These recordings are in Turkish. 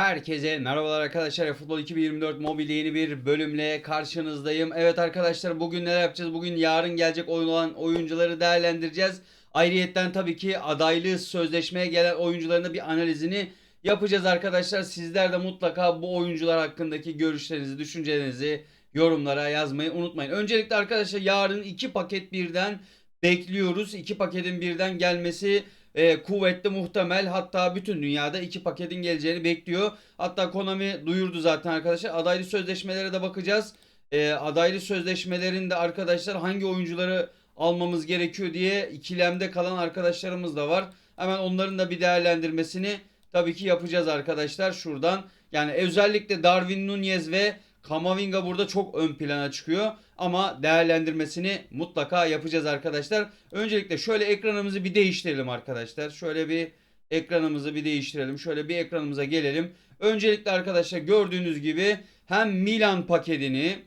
Herkese merhabalar arkadaşlar. Futbol 2024 mobilde yeni bir bölümle karşınızdayım. Evet arkadaşlar bugün neler yapacağız? Bugün yarın gelecek olan oyuncuları değerlendireceğiz. Ayrıyetten tabii ki adaylı sözleşmeye gelen oyuncuların da bir analizini yapacağız arkadaşlar. Sizler de mutlaka bu oyuncular hakkındaki görüşlerinizi, düşüncelerinizi yorumlara yazmayı unutmayın. Öncelikle arkadaşlar yarın iki paket birden bekliyoruz. İki paketin birden gelmesi e, kuvvetli muhtemel. Hatta bütün dünyada iki paketin geleceğini bekliyor. Hatta Konami duyurdu zaten arkadaşlar. Adaylı sözleşmelere de bakacağız. E, adaylı sözleşmelerinde arkadaşlar hangi oyuncuları almamız gerekiyor diye ikilemde kalan arkadaşlarımız da var. Hemen onların da bir değerlendirmesini tabii ki yapacağız arkadaşlar şuradan. Yani özellikle Darwin Nunez ve Kamavinga burada çok ön plana çıkıyor. Ama değerlendirmesini mutlaka yapacağız arkadaşlar. Öncelikle şöyle ekranımızı bir değiştirelim arkadaşlar. Şöyle bir ekranımızı bir değiştirelim. Şöyle bir ekranımıza gelelim. Öncelikle arkadaşlar gördüğünüz gibi hem Milan paketini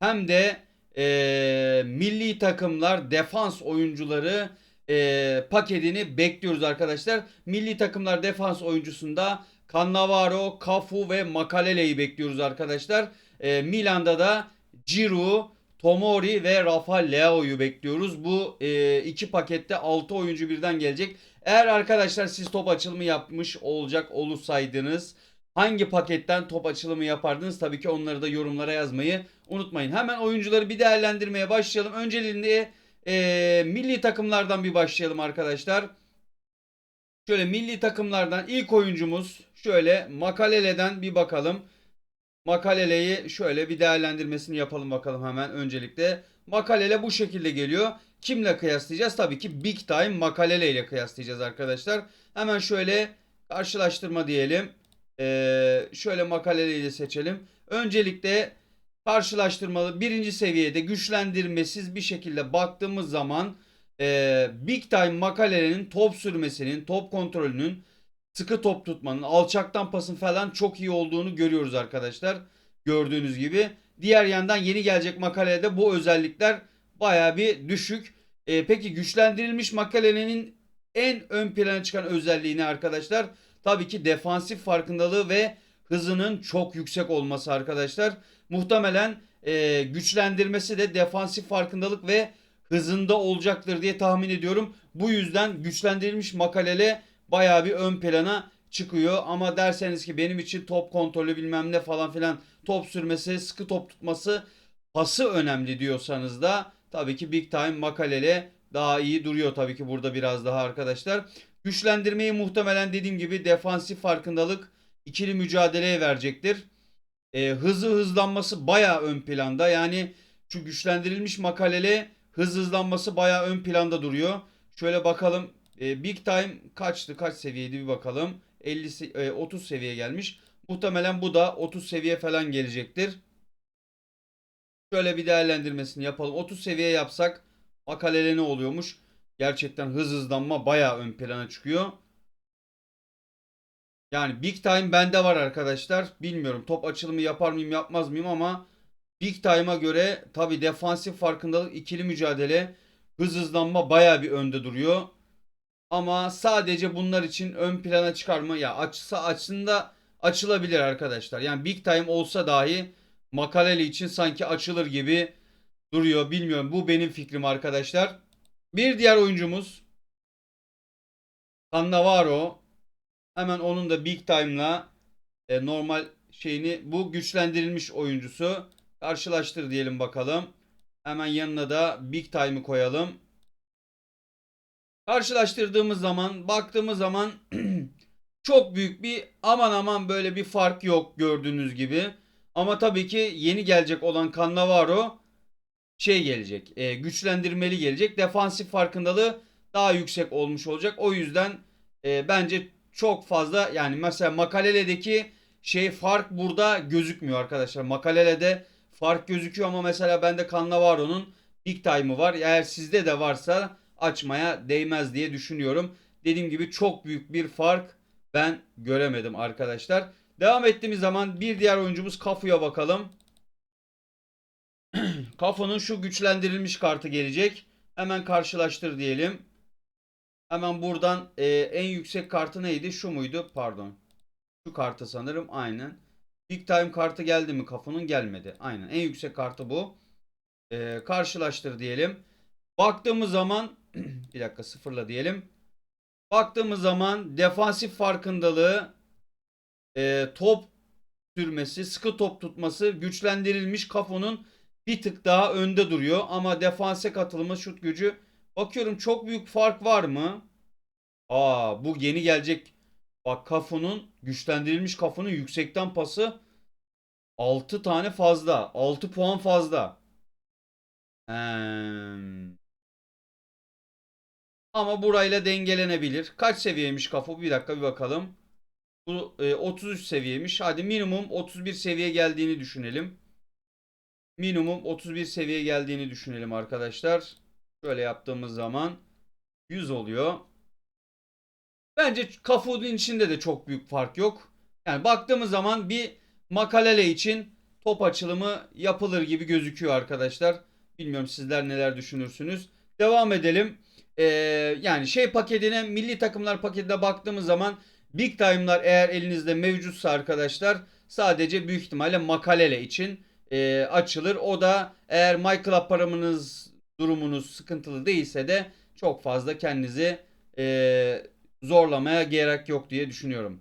hem de eee, milli takımlar defans oyuncuları eee, paketini bekliyoruz arkadaşlar. Milli takımlar defans oyuncusunda Cannavaro, Cafu ve Makalele'yi bekliyoruz arkadaşlar. Eee, Milan'da da Giroud, Tomori ve Rafa Leao'yu bekliyoruz. Bu eee, iki pakette 6 oyuncu birden gelecek. Eğer arkadaşlar siz top açılımı yapmış olacak olursaydınız hangi paketten top açılımı yapardınız? Tabii ki onları da yorumlara yazmayı unutmayın. Hemen oyuncuları bir değerlendirmeye başlayalım. Önceliğinde eee, milli takımlardan bir başlayalım arkadaşlar. Şöyle milli takımlardan ilk oyuncumuz şöyle Makalele'den bir bakalım. Makalele'yi şöyle bir değerlendirmesini yapalım bakalım hemen öncelikle. Makalele bu şekilde geliyor. Kimle kıyaslayacağız? Tabii ki Big Time Makalele ile kıyaslayacağız arkadaşlar. Hemen şöyle karşılaştırma diyelim. Ee, şöyle Makalele'yi de seçelim. Öncelikle karşılaştırmalı birinci seviyede güçlendirmesiz bir şekilde baktığımız zaman e, Big Time Makalele'nin top sürmesinin, top kontrolünün, sıkı top tutmanın, alçaktan pasın falan çok iyi olduğunu görüyoruz arkadaşlar. Gördüğünüz gibi. Diğer yandan yeni gelecek makalede bu özellikler baya bir düşük. E, peki güçlendirilmiş makalenin en ön plana çıkan özelliği ne arkadaşlar? Tabii ki defansif farkındalığı ve hızının çok yüksek olması arkadaşlar. Muhtemelen e, güçlendirmesi de defansif farkındalık ve hızında olacaktır diye tahmin ediyorum. Bu yüzden güçlendirilmiş makalele baya bir ön plana çıkıyor. Ama derseniz ki benim için top kontrolü bilmem ne falan filan top sürmesi, sıkı top tutması, pası önemli diyorsanız da tabii ki Big Time Makalele daha iyi duruyor tabii ki burada biraz daha arkadaşlar. Güçlendirmeyi muhtemelen dediğim gibi defansif farkındalık ikili mücadeleye verecektir. E, hızı hızlanması baya ön planda. Yani şu güçlendirilmiş makalele hız hızlanması baya ön planda duruyor. Şöyle bakalım e, Big Time kaçtı? Kaç seviyeydi bir bakalım. 50 se- e, 30 seviye gelmiş. Muhtemelen bu da 30 seviye falan gelecektir. Şöyle bir değerlendirmesini yapalım. 30 seviye yapsak makalele ne oluyormuş? Gerçekten hız hızlanma baya ön plana çıkıyor. Yani Big Time bende var arkadaşlar. Bilmiyorum top açılımı yapar mıyım yapmaz mıyım ama Big Time'a göre tabi defansif farkındalık ikili mücadele hız hızlanma baya bir önde duruyor. Ama sadece bunlar için ön plana çıkar mı? Ya açsa açsında açılabilir arkadaşlar. Yani Big Time olsa dahi Makaleli için sanki açılır gibi duruyor. Bilmiyorum. Bu benim fikrim arkadaşlar. Bir diğer oyuncumuz Cannavaro. Hemen onun da Big Time'la e, normal şeyini bu güçlendirilmiş oyuncusu karşılaştır diyelim bakalım. Hemen yanına da Big Time'ı koyalım. Karşılaştırdığımız zaman baktığımız zaman çok büyük bir aman aman böyle bir fark yok gördüğünüz gibi. Ama tabii ki yeni gelecek olan Cannavaro şey gelecek. e, güçlendirmeli gelecek. Defansif farkındalığı daha yüksek olmuş olacak. O yüzden e, bence çok fazla yani mesela Makalele'deki şey fark burada gözükmüyor arkadaşlar. Makalele'de fark gözüküyor ama mesela bende Cannavaro'nun Big Time'ı var. Eğer sizde de varsa açmaya değmez diye düşünüyorum. Dediğim gibi çok büyük bir fark ben göremedim arkadaşlar. Devam ettiğimiz zaman bir diğer oyuncumuz Kafu'ya bakalım. Kafu'nun şu güçlendirilmiş kartı gelecek. Hemen karşılaştır diyelim. Hemen buradan e, en yüksek kartı neydi? Şu muydu? Pardon. Şu kartı sanırım aynen. Big time kartı geldi mi kafunun gelmedi. Aynen en yüksek kartı bu. Ee, karşılaştır diyelim. Baktığımız zaman bir dakika sıfırla diyelim. Baktığımız zaman defansif farkındalığı e, top sürmesi, sıkı top tutması güçlendirilmiş kafonun bir tık daha önde duruyor. Ama defanse katılımı şut gücü bakıyorum çok büyük fark var mı? Aa bu yeni gelecek. Bak kafonun güçlendirilmiş kafonun yüksekten pası 6 tane fazla. 6 puan fazla. Hmm. Ama burayla dengelenebilir. Kaç seviyeymiş kafo? Bir dakika bir bakalım. Bu e, 33 seviyeymiş. Hadi minimum 31 seviye geldiğini düşünelim. Minimum 31 seviye geldiğini düşünelim arkadaşlar. Şöyle yaptığımız zaman 100 oluyor. Bence Cafu'nun içinde de çok büyük fark yok. Yani baktığımız zaman bir Makalele için top açılımı yapılır gibi gözüküyor arkadaşlar. Bilmiyorum sizler neler düşünürsünüz. Devam edelim. Ee, yani şey paketine milli takımlar paketine baktığımız zaman Big Time'lar eğer elinizde mevcutsa arkadaşlar sadece büyük ihtimalle Makalele için e, açılır. O da eğer MyClub paramınız durumunuz sıkıntılı değilse de çok fazla kendinizi e, zorlamaya gerek yok diye düşünüyorum.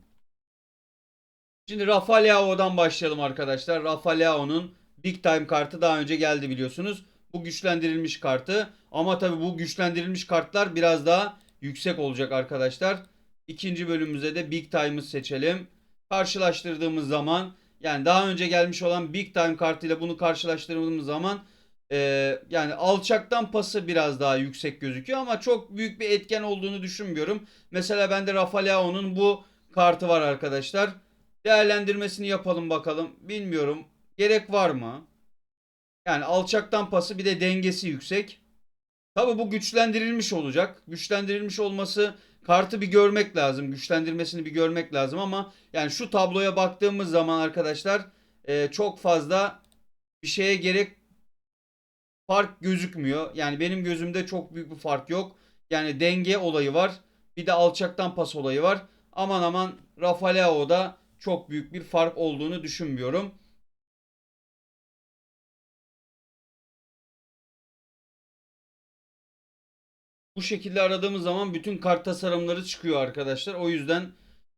Şimdi Rafa Leao'dan başlayalım arkadaşlar. Rafa Leao'nun Big Time kartı daha önce geldi biliyorsunuz. Bu güçlendirilmiş kartı. Ama tabi bu güçlendirilmiş kartlar biraz daha yüksek olacak arkadaşlar. İkinci bölümümüzde de Big Time'ı seçelim. Karşılaştırdığımız zaman yani daha önce gelmiş olan Big Time kartıyla bunu karşılaştırdığımız zaman e, yani alçaktan pası biraz daha yüksek gözüküyor ama çok büyük bir etken olduğunu düşünmüyorum. Mesela bende Rafa Leao'nun bu kartı var arkadaşlar. Değerlendirmesini yapalım bakalım. Bilmiyorum. Gerek var mı? Yani alçaktan pası bir de dengesi yüksek. Tabi bu güçlendirilmiş olacak. Güçlendirilmiş olması kartı bir görmek lazım. Güçlendirmesini bir görmek lazım ama yani şu tabloya baktığımız zaman arkadaşlar e, çok fazla bir şeye gerek fark gözükmüyor. Yani benim gözümde çok büyük bir fark yok. Yani denge olayı var. Bir de alçaktan pas olayı var. Aman aman Rafa Leao'da çok büyük bir fark olduğunu düşünmüyorum. Bu şekilde aradığımız zaman bütün kart tasarımları çıkıyor arkadaşlar. O yüzden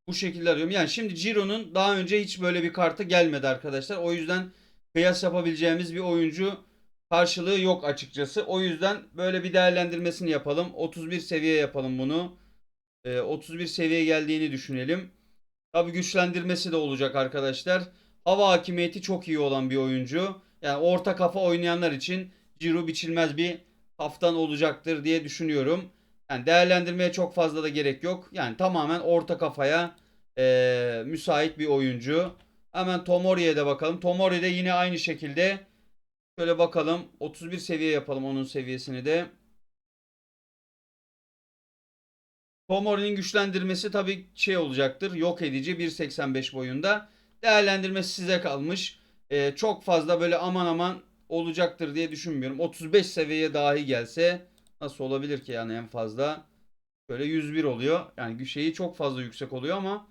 bu şekilde arıyorum. Yani şimdi Ciro'nun daha önce hiç böyle bir kartı gelmedi arkadaşlar. O yüzden kıyas yapabileceğimiz bir oyuncu karşılığı yok açıkçası. O yüzden böyle bir değerlendirmesini yapalım. 31 seviye yapalım bunu. Ee, 31 seviye geldiğini düşünelim. Tabi güçlendirmesi de olacak arkadaşlar. Hava hakimiyeti çok iyi olan bir oyuncu. Yani orta kafa oynayanlar için Ciro biçilmez bir haftan olacaktır diye düşünüyorum. Yani değerlendirmeye çok fazla da gerek yok. Yani tamamen orta kafaya eee, müsait bir oyuncu. Hemen Tomori'ye de bakalım. Tomori de yine aynı şekilde. Şöyle bakalım. 31 seviye yapalım onun seviyesini de. Tomori'nin güçlendirmesi tabii şey olacaktır. Yok edici 1.85 boyunda. Değerlendirmesi size kalmış. Ee, çok fazla böyle aman aman olacaktır diye düşünmüyorum. 35 seviyeye dahi gelse nasıl olabilir ki yani en fazla? Böyle 101 oluyor. Yani şeyi çok fazla yüksek oluyor ama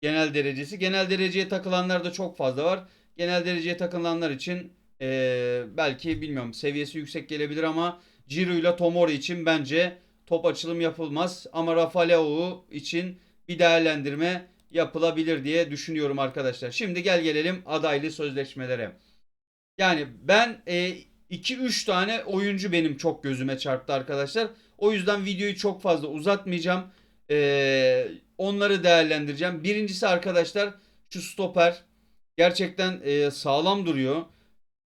genel derecesi. Genel dereceye takılanlar da çok fazla var. Genel dereceye takılanlar için ee, belki bilmiyorum seviyesi yüksek gelebilir ama Ciro ile Tomori için bence top açılım yapılmaz. Ama Rafa Leao için bir değerlendirme yapılabilir diye düşünüyorum arkadaşlar. Şimdi gel gelelim adaylı sözleşmelere. Yani ben 2-3 tane oyuncu benim çok gözüme çarptı arkadaşlar. O yüzden videoyu çok fazla uzatmayacağım. E, onları değerlendireceğim. Birincisi arkadaşlar şu stoper gerçekten e, sağlam duruyor.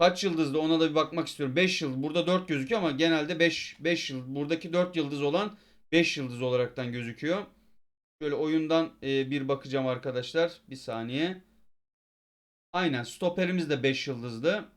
Kaç yıldızlı ona da bir bakmak istiyorum. 5 yıldız. Burada 4 gözüküyor ama genelde 5 5 yıldız. Buradaki 4 yıldız olan 5 yıldız olaraktan gözüküyor. Şöyle oyundan e, bir bakacağım arkadaşlar. Bir saniye. Aynen stoperimiz de 5 yıldızlı.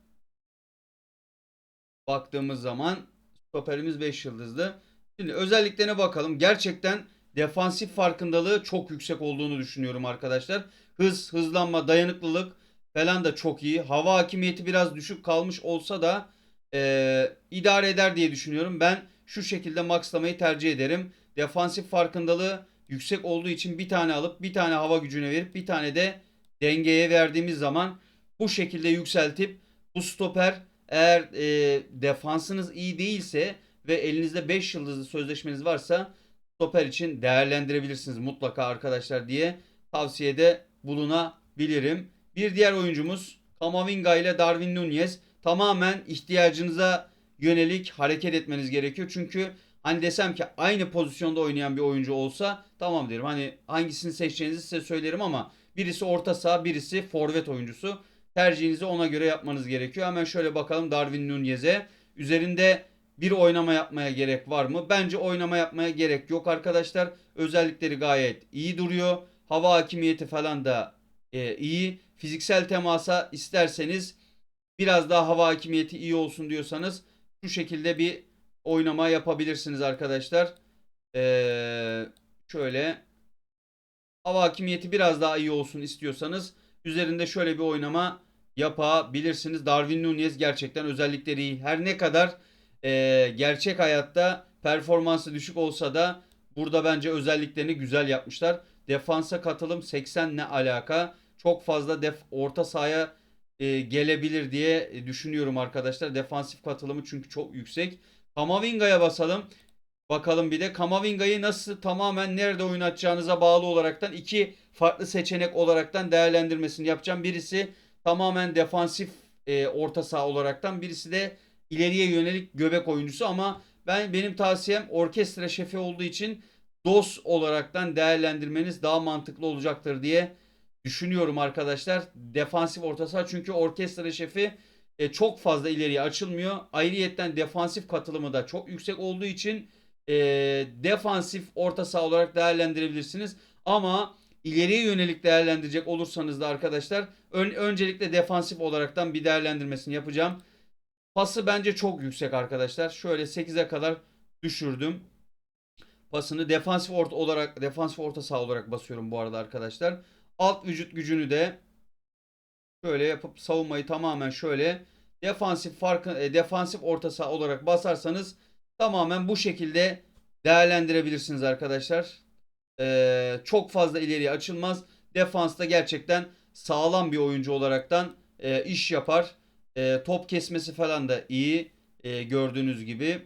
Baktığımız zaman stoperimiz 5 yıldızlı. Şimdi özelliklerine bakalım. Gerçekten defansif farkındalığı çok yüksek olduğunu düşünüyorum arkadaşlar. Hız, hızlanma, dayanıklılık falan da çok iyi. Hava hakimiyeti biraz düşük kalmış olsa da e, idare eder diye düşünüyorum. Ben şu şekilde maxlamayı tercih ederim. Defansif farkındalığı yüksek olduğu için bir tane alıp bir tane hava gücüne verip bir tane de dengeye verdiğimiz zaman bu şekilde yükseltip bu stoper eğer e, defansınız iyi değilse ve elinizde 5 yıldızlı sözleşmeniz varsa stoper için değerlendirebilirsiniz mutlaka arkadaşlar diye tavsiyede bulunabilirim. Bir diğer oyuncumuz Kamavinga ile Darwin Nunez tamamen ihtiyacınıza yönelik hareket etmeniz gerekiyor. Çünkü hani desem ki aynı pozisyonda oynayan bir oyuncu olsa tamam derim. Hani hangisini seçeceğinizi size söylerim ama birisi orta saha birisi forvet oyuncusu. Tercihinizi ona göre yapmanız gerekiyor. Hemen şöyle bakalım Darwin Nunez'e. Üzerinde bir oynama yapmaya gerek var mı? Bence oynama yapmaya gerek yok arkadaşlar. Özellikleri gayet iyi duruyor. Hava hakimiyeti falan da e, iyi. Fiziksel temasa isterseniz biraz daha hava hakimiyeti iyi olsun diyorsanız şu şekilde bir oynama yapabilirsiniz arkadaşlar. Ee, şöyle hava hakimiyeti biraz daha iyi olsun istiyorsanız üzerinde şöyle bir oynama yapabilirsiniz. Darwin Nunez gerçekten özellikleri iyi. Her ne kadar e, gerçek hayatta performansı düşük olsa da burada bence özelliklerini güzel yapmışlar. Defansa katılım 80 ne alaka? Çok fazla def orta sahaya e, gelebilir diye düşünüyorum arkadaşlar. Defansif katılımı çünkü çok yüksek. Kamavinga'ya basalım. Bakalım bir de Kamavinga'yı nasıl tamamen nerede oynatacağınıza bağlı olaraktan iki farklı seçenek olaraktan değerlendirmesini yapacağım. Birisi tamamen defansif e, orta saha olaraktan birisi de ileriye yönelik göbek oyuncusu ama ben benim tavsiyem orkestra şefi olduğu için DOS olaraktan değerlendirmeniz daha mantıklı olacaktır diye düşünüyorum arkadaşlar. Defansif orta saha çünkü orkestra şefi e, çok fazla ileriye açılmıyor. Ayrıyetten defansif katılımı da çok yüksek olduğu için e, defansif orta saha olarak değerlendirebilirsiniz. Ama ileriye yönelik değerlendirecek olursanız da arkadaşlar ön- öncelikle defansif olaraktan bir değerlendirmesini yapacağım. Pası bence çok yüksek arkadaşlar. Şöyle 8'e kadar düşürdüm. Pasını defansif orta olarak defansif orta saha olarak basıyorum bu arada arkadaşlar. Alt vücut gücünü de şöyle yapıp savunmayı tamamen şöyle defansif farkı e, defansif orta saha olarak basarsanız tamamen bu şekilde değerlendirebilirsiniz arkadaşlar. Ee, çok fazla ileriye açılmaz. Defansta gerçekten sağlam bir oyuncu olaraktan e, iş yapar. E, top kesmesi falan da iyi e, gördüğünüz gibi.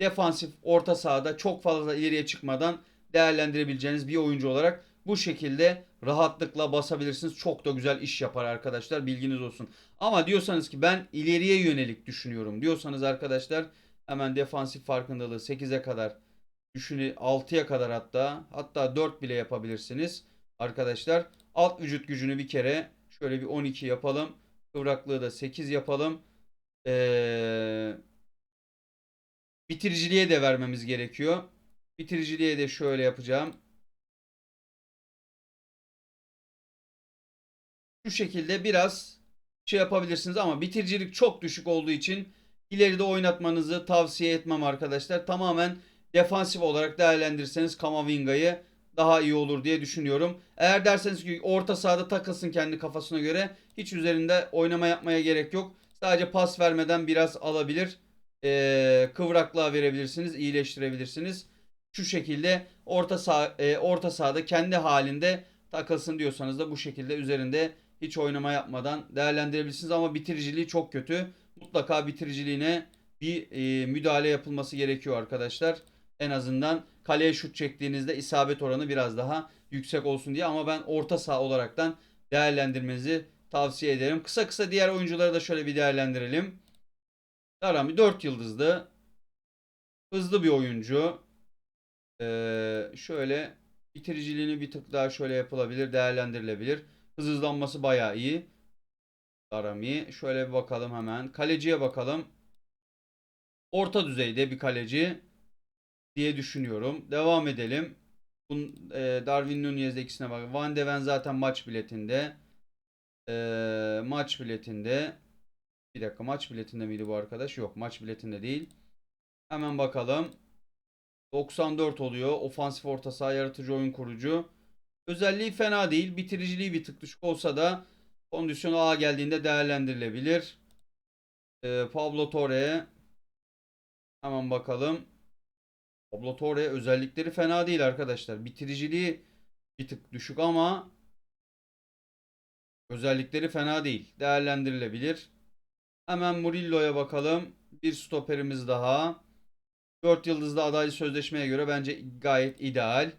Defansif orta sahada çok fazla ileriye çıkmadan değerlendirebileceğiniz bir oyuncu olarak bu şekilde rahatlıkla basabilirsiniz. Çok da güzel iş yapar arkadaşlar bilginiz olsun. Ama diyorsanız ki ben ileriye yönelik düşünüyorum diyorsanız arkadaşlar hemen defansif farkındalığı 8'e kadar düşünü 6'ya kadar hatta hatta 4 bile yapabilirsiniz arkadaşlar. Alt vücut gücünü bir kere şöyle bir 12 yapalım. Kıvraklığı da 8 yapalım. Ee, bitiriciliğe de vermemiz gerekiyor. Bitiriciliğe de şöyle yapacağım. Şu şekilde biraz şey yapabilirsiniz ama bitiricilik çok düşük olduğu için ileride oynatmanızı tavsiye etmem arkadaşlar. Tamamen defansif olarak değerlendirirseniz Kamavinga'yı daha iyi olur diye düşünüyorum. Eğer derseniz ki orta sahada takılsın kendi kafasına göre hiç üzerinde oynama yapmaya gerek yok. Sadece pas vermeden biraz alabilir. Ee, kıvraklığa verebilirsiniz, iyileştirebilirsiniz. Şu şekilde orta saha e, orta sahada kendi halinde takılsın diyorsanız da bu şekilde üzerinde hiç oynama yapmadan değerlendirebilirsiniz ama bitiriciliği çok kötü. Mutlaka bitiriciliğine bir e, müdahale yapılması gerekiyor arkadaşlar. En azından kaleye şut çektiğinizde isabet oranı biraz daha yüksek olsun diye ama ben orta saha olaraktan değerlendirmenizi tavsiye ederim. Kısa kısa diğer oyuncuları da şöyle bir değerlendirelim. Darami 4 yıldızlı. Hızlı bir oyuncu. Ee, şöyle bitiriciliğini bir tık daha şöyle yapılabilir, değerlendirilebilir. Hız hızlanması bayağı iyi. Darami. Şöyle bir bakalım hemen. Kaleciye bakalım. Orta düzeyde bir kaleci diye düşünüyorum. Devam edelim. Bun, e, Darwin Nunez'de bak. Van de Ven zaten maç biletinde. E, maç biletinde. Bir dakika maç biletinde miydi bu arkadaş? Yok maç biletinde değil. Hemen bakalım. 94 oluyor. Ofansif orta saha yaratıcı oyun kurucu. Özelliği fena değil. Bitiriciliği bir tık düşük olsa da kondisyonu A geldiğinde değerlendirilebilir. Ee, Pablo Torre. Hemen bakalım. Pablo özellikleri fena değil arkadaşlar. Bitiriciliği bir tık düşük ama özellikleri fena değil. Değerlendirilebilir. Hemen Murillo'ya bakalım. Bir stoperimiz daha. 4 yıldızlı adaylı sözleşmeye göre bence gayet ideal.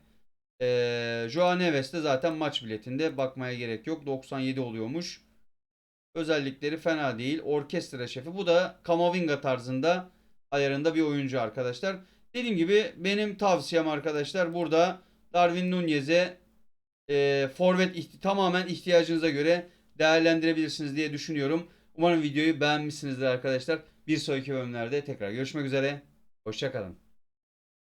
Ee, Joao Neves de zaten maç biletinde bakmaya gerek yok. 97 oluyormuş. Özellikleri fena değil. Orkestra şefi. Bu da Kamavinga tarzında ayarında bir oyuncu arkadaşlar. Dediğim gibi benim tavsiyem arkadaşlar burada Darwin Nunez'e e, forvet ihti- tamamen ihtiyacınıza göre değerlendirebilirsiniz diye düşünüyorum. Umarım videoyu beğenmişsinizdir arkadaşlar. Bir sonraki bölümlerde tekrar görüşmek üzere. Hoşçakalın.